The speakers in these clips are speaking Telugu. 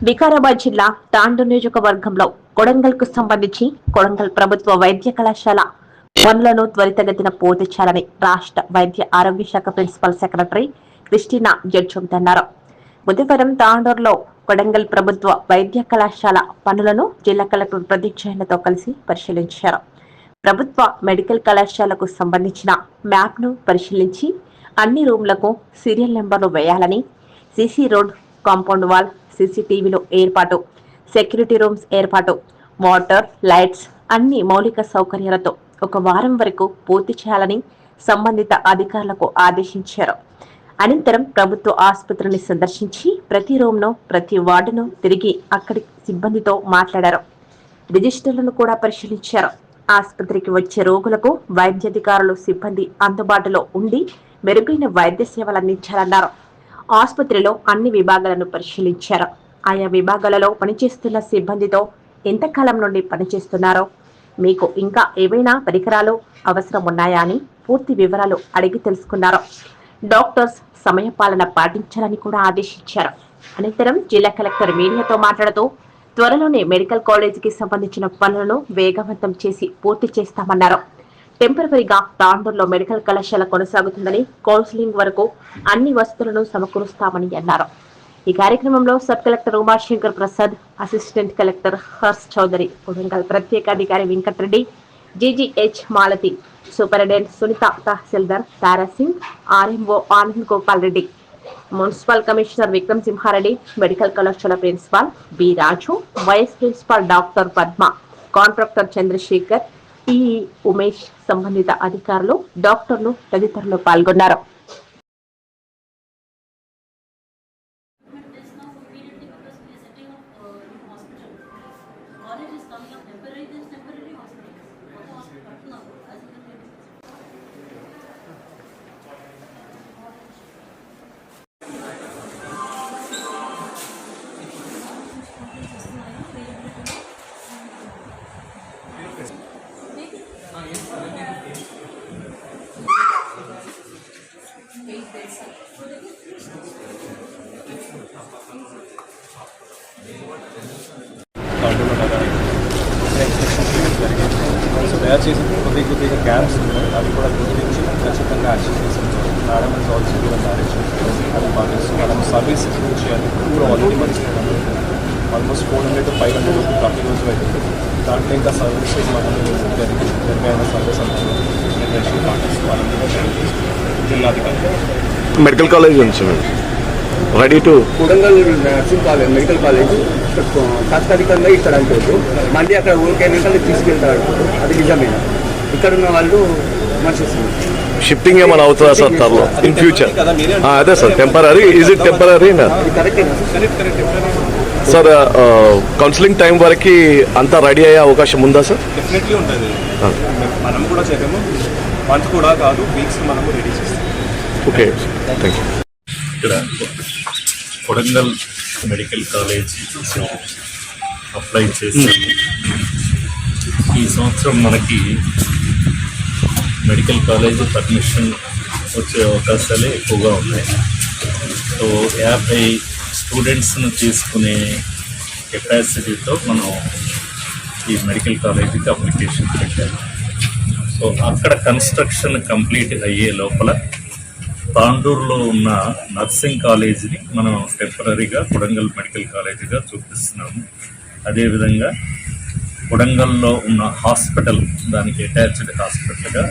వికారాబాద్ జిల్లా తాండూరు నియోజకవర్గంలో కొడంగల్కు సంబంధించి కొడంగల్ ప్రభుత్వ వైద్య కళాశాల పనులను త్వరితగతిన పూర్తి చేయాలని రాష్ట్ర వైద్య ఆరోగ్య శాఖ ప్రిన్సిపల్ సెక్రటరీ క్రిస్టినా జడ్జొంగ్ అన్నారు. బుధవారం తాండూరులో కొడంగల్ ప్రభుత్వ వైద్య కళాశాల పనులను జిల్లా కలెక్టర్ ప్రదీప్ జైన్లతో కలిసి పరిశీలించారు. ప్రభుత్వ మెడికల్ కళాశాలకు సంబంధించిన మ్యాప్ను పరిశీలించి అన్ని రూమ్లకు సీరియల్ నెంబర్లు వేయాలని సీసీ రోడ్ కాంపౌండ్ వాల్ సీసీటీవీలు ఏర్పాటు సెక్యూరిటీ రూమ్స్ ఏర్పాటు వాటర్ లైట్స్ అన్ని మౌలిక సౌకర్యాలతో ఒక వారం వరకు పూర్తి చేయాలని సంబంధిత అధికారులకు ఆదేశించారు. అనంతరం ప్రభుత్వ ఆసుపత్రిని సందర్శించి ప్రతి రూమ్ను ప్రతి వార్డును తిరిగి అక్కడి సిబ్బందితో మాట్లాడారు. రిజిస్టర్లను కూడా పరిశీలించారు. ఆసుపత్రికి వచ్చే రోగులకు వైద్యాధికారులు సిబ్బంది అందుబాటులో ఉండి మెరుగైన వైద్య సేవలు అందించాలన్నారు. ఆసుపత్రిలో అన్ని విభాగాలను పరిశీలించారు. ఆయా విభాగాలలో పనిచేస్తున్న సిబ్బందితో ఎంతకాలం నుండి పనిచేస్తున్నారో మీకు ఇంకా ఏవైనా పరికరాలు అవసరం ఉన్నాయా అని పూర్తి వివరాలు అడిగి తెలుసుకున్నారు. డాక్టర్స్ సమయపాలన పాటించాలని కూడా ఆదేశించారు. అనంతరం జిల్లా కలెక్టర్ మీడియాతో మాట్లాడుతూ త్వరలోనే మెడికల్ కాలేజీకి సంబంధించిన పనులను వేగవంతం చేసి పూర్తి చేస్తామన్నారు. టెంపరవరీగా తాండూరులో మెడికల్ కళాశాల కొనసాగుతుందని కౌన్సిలింగ్ వరకు అన్ని వసతులను సమకూరుస్తామని అన్నారు. ఈ కార్యక్రమంలో sub collector Umashankar Prasad assistant collector Harsh Chaudhary Kodangal ప్రత్యేక అధికారి Venkatareddy GGH Malathi superintendent Sunitha tahsildar Tarasingh RMO Anand Gopal Reddy municipal commissioner Vikram Simhareddy medical కళాశాల principal B Raju vice principal doctor Padma contractor Chandrasekhar E Umesh సంబంధిత అధికారులు డాక్టర్లు తదితరులు పాల్గొన్నారు. తయారు చేసిన కొద్ది కొద్దిగా క్యాబ్స్ ఉన్నాయి అవి కూడా గుర్తించి ఖచ్చితంగా యాక్షన్ చేసాం మేడం ఇస్ ఆల్సో కూడా డైరెక్షన్ అది పాటిస్తూ మనం సర్వీస్ ఇంప్రూవ్ చేయాలి ఇప్పుడు ఆల్రెడీ మంచి almost four hundred to five hundred rupee ప్రతి రోజు అవుతుంది దాంట్లో ఇంకా సర్వీస్ మనం జరిగి మెరుగైన సర్వీస్ అనేది నిర్దేశం పాటిస్తూ మనం కూడా జిల్లాధికారి మెడికల్ కాలేజ్ ఉంది ready to Kodangal nursing college medical college తాత్కాలికంగా ఇక్కడ అంటారు మళ్ళీ అక్కడ ఊరికే వెనకాల తీసుకెళ్తారు అది నిజమేనా ఇక్కడ ఉన్న వాళ్ళు విమర్శిస్తున్నారు షిఫ్టింగ్ ఏమైనా అవుతుందా సార్ త్వరలో? ఇన్ ఫ్యూచర్ అదే sir temporary is it temporary sir counselling time వరకు అంతా రెడీ అయ్యే అవకాశం ఉందా సార్? డెఫినెట్లీ ఉంటుంది. మనం కూడా చేద్దాము మంత్ కూడా కాదు వీక్స్ మనము రెడీ చేస్తాం. ఓకే థ్యాంక్ యూ ఇక్కడ కొడంగల్ మెడికల్ కాలేజ్ అప్లై చేశాము ఈ సంవత్సరం మనకి మెడికల్ కాలేజ్ పర్మిషన్ వచ్చే అవకాశాలే ఎక్కువగా ఉన్నాయి. సో యాభై స్టూడెంట్స్ను తీసుకునే కెపాసిటీతో మనం ఈ మెడికల్ కాలేజీకి అప్లికేషన్ పెట్టాము. సో అక్కడ కన్స్ట్రక్షన్ కంప్లీట్ అయ్యే లోపల తాండూరులో ఉన్న నర్సింగ్ కాలేజీని మనం టెంపరీగా కొడంగల్ మెడికల్ కాలేజీగా చూపిస్తున్నాము. అదేవిధంగా కొడంగల్లో ఉన్న హాస్పిటల్ దానికి అటాచ్డ్ హాస్పిటల్గా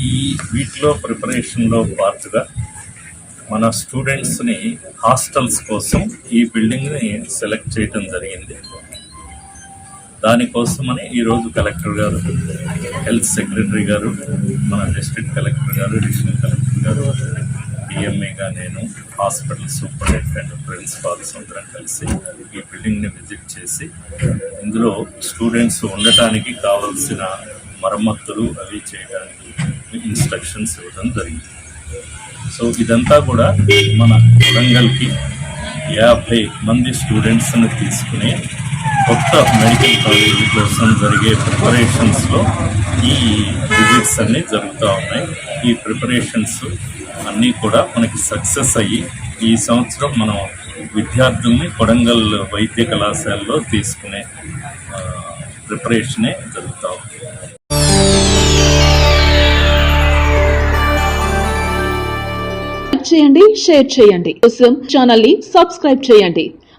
ఈ వీటిలో ప్రిపరేషన్లో పార్ట్గా మన స్టూడెంట్స్ని హాస్టల్స్ కోసం ఈ బిల్డింగ్ని సెలెక్ట్ చేయడం జరిగింది. దానికోసమని ఈరోజు కలెక్టర్ గారు హెల్త్ సెక్రటరీ గారు మన డిస్ట్రిక్ట్ కలెక్టర్ గారు అడిషనల్ కలెక్టర్ గారు డిఎంఏగా నేను హాస్పిటల్ సూపరింటెండెంట్ ప్రిన్సిపాల్స్ అందరం కలిసి ఈ బిల్డింగ్ని విజిట్ చేసి ఇందులో స్టూడెంట్స్ ఉండటానికి కావలసిన మరమ్మతులు అవి చేయడానికి ఇన్స్ట్రక్షన్స్ ఇవ్వడం జరిగింది. సో ఇదంతా కూడా మన వరంగల్కి యాభై మంది స్టూడెంట్స్ని తీసుకుని కొత్త మెడికల్ కాలేజ్ కోసం జరిగే ప్రిపరేషన్స్లో ఈ విజిట్స్ అన్నీ జరుగుతూ ఉన్నాయి. ఈ ప్రిపరేషన్స్ అన్నీ కూడా మనకి సక్సెస్ అయ్యి ఈ సంవత్సరం మనం విద్యార్థుల్ని కొడంగల్ వైద్య కళాశాలలో తీసుకునే ప్రిపరేషనే జరుగుతూ ఉంది. చేయండి షేర్ చేయండి. కోసం ఛానల్ని సబ్స్క్రైబ్ చేయండి.